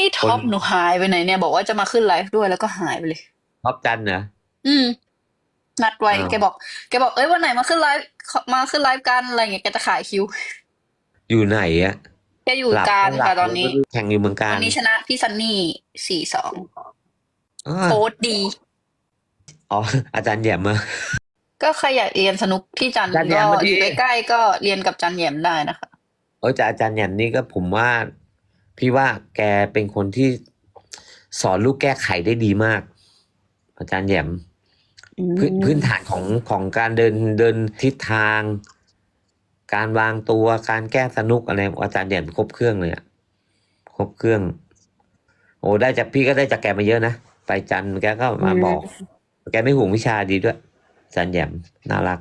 นี่ท็อปคนหนูหายไปไหนเนี่ยบอกว่าจะมาขึ้นไลฟ์ด้วยแล้วก็หายไปเลยท็อปจันเหรออืม นัดไว้อ้าวแกบอกแกบอกเอ้ยวันไหนมาขึ้นไลฟ์ขอมาขึ้นไลฟ์กันอะไรเงี้ยแกจะขายคิว อยู่ไหนอะแกอยู่หลับการหลัค่ะบตอนนี้ แข่งอยู่เมืองกาวัรนนี้ชนะพี่ซันนี่สี่สองอ๋อโค้ดดี อ๋อ อาจารย์แหยมมาก็ใครอยากเรียนสนุกที่จันทร์จันแหยก็มมาดิอยู่ใกล้ๆก็เรียนกับจันแยมได้นะคะเออแต่อาจารย์แหยมนี่ก็ผมว่า พี่ว่าแกเป็นคนที่สอนลูกแก้ไขได้ดีมาก อาจารย์แหยมพื้นพื้นฐานของของการเดินเดินทิศทาง การวางตัวการแก้สนุกอะไรอาจารย์แหยมครบเครื่องเลยอะครบเครื่อง โอ้ได้จากพี่ก็ได้จากแกมาเยอะนะไปจันทร์แกก็มาบอก แกไม่ห่วงวิชาดีด้วยอาจารย์แหยมน่ารัก